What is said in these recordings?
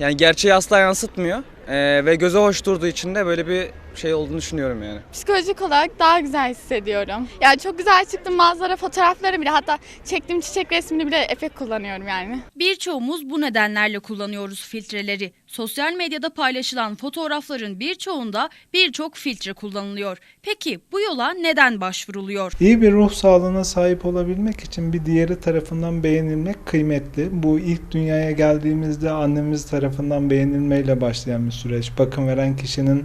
Yani gerçeği asla yansıtmıyor. Ee, ve göze hoş durduğu için de böyle bir şey olduğunu düşünüyorum yani. Psikolojik olarak daha güzel hissediyorum. Yani çok güzel çıktım manzara fotoğrafları bile hatta çektiğim çiçek resmini bile efekt kullanıyorum yani. Birçoğumuz bu nedenlerle kullanıyoruz filtreleri. Sosyal medyada paylaşılan fotoğrafların birçoğunda birçok filtre kullanılıyor. Peki bu yola neden başvuruluyor? İyi bir ruh sağlığına sahip olabilmek için bir diğeri tarafından beğenilmek kıymetli. Bu ilk dünyaya geldiğimizde annemiz tarafından beğenilmeyle başlayan bir süreç. Bakım veren kişinin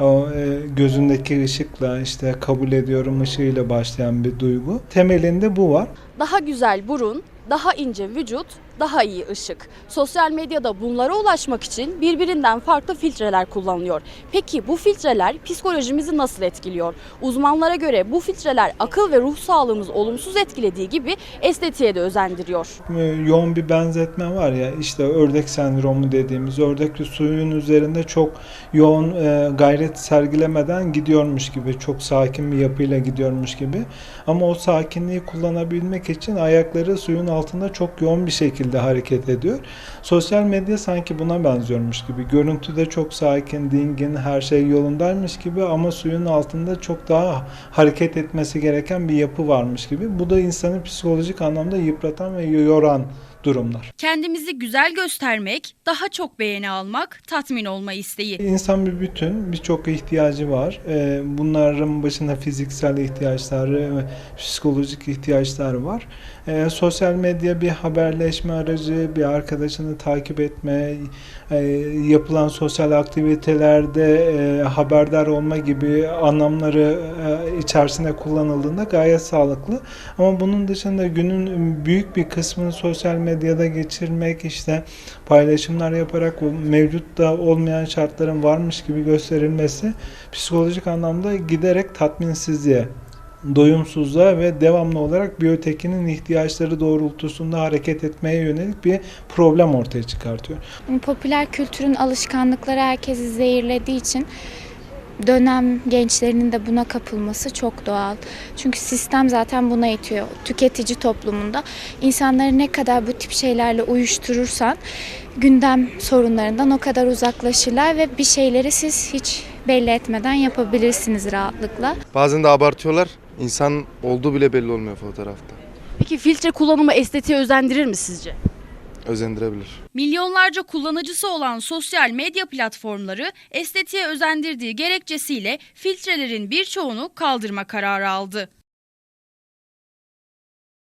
o e, gözündeki ışıkla işte kabul ediyorum ışığıyla başlayan bir duygu. Temelinde bu var. Daha güzel burun, daha ince vücut, daha iyi ışık. Sosyal medyada bunlara ulaşmak için birbirinden farklı filtreler kullanılıyor. Peki bu filtreler psikolojimizi nasıl etkiliyor? Uzmanlara göre bu filtreler akıl ve ruh sağlığımızı olumsuz etkilediği gibi estetiğe de özendiriyor. E, yoğun bir benzetme var ya işte ördek sendromu dediğimiz ördek suyun üzerinde çok yoğun e, gayret sergilemeden gidiyormuş gibi çok sakin bir yapıyla gidiyormuş gibi ama o sakinliği kullanabilmek için ayakları suyun altında çok yoğun bir şekilde hareket ediyor. Sosyal medya sanki buna benziyormuş gibi. Görüntüde çok sakin, dingin, her şey yolundaymış gibi ama suyun altında çok daha hareket etmesi gereken bir yapı varmış gibi. Bu da insanı psikolojik anlamda yıpratan ve yoran durumlar. Kendimizi güzel göstermek, daha çok beğeni almak, tatmin olma isteği. İnsan bir bütün, birçok ihtiyacı var. Ee, Bunların başında fiziksel ihtiyaçları ve psikolojik ihtiyaçları var. Ee, Sosyal medya bir haberleşme aracı, bir arkadaşını takip etme, e, yapılan sosyal aktivitelerde e, haberdar olma gibi anlamları e, içerisinde kullanıldığında gayet sağlıklı. Ama bunun dışında günün büyük bir kısmını sosyal medyada geçirmek, işte paylaşımlar yaparak bu mevcutta olmayan şartların varmış gibi gösterilmesi psikolojik anlamda giderek tatminsizliğe, doyumsuzluğa ve devamlı olarak bir ötekinin ihtiyaçları doğrultusunda hareket etmeye yönelik bir problem ortaya çıkartıyor. Popüler kültürün alışkanlıkları herkesi zehirlediği için dönem gençlerinin de buna kapılması çok doğal. Çünkü sistem zaten buna itiyor. Tüketici toplumunda insanları ne kadar bu tip şeylerle uyuşturursan gündem sorunlarından o kadar uzaklaşırlar ve bir şeyleri siz hiç belli etmeden yapabilirsiniz rahatlıkla. Bazen de abartıyorlar. İnsan olduğu bile belli olmuyor fotoğrafta. Peki filtre kullanımı estetiğe özendirir mi sizce? Özendirebilir. Milyonlarca kullanıcısı olan sosyal medya platformları estetiğe özendirdiği gerekçesiyle filtrelerin birçoğunu kaldırma kararı aldı.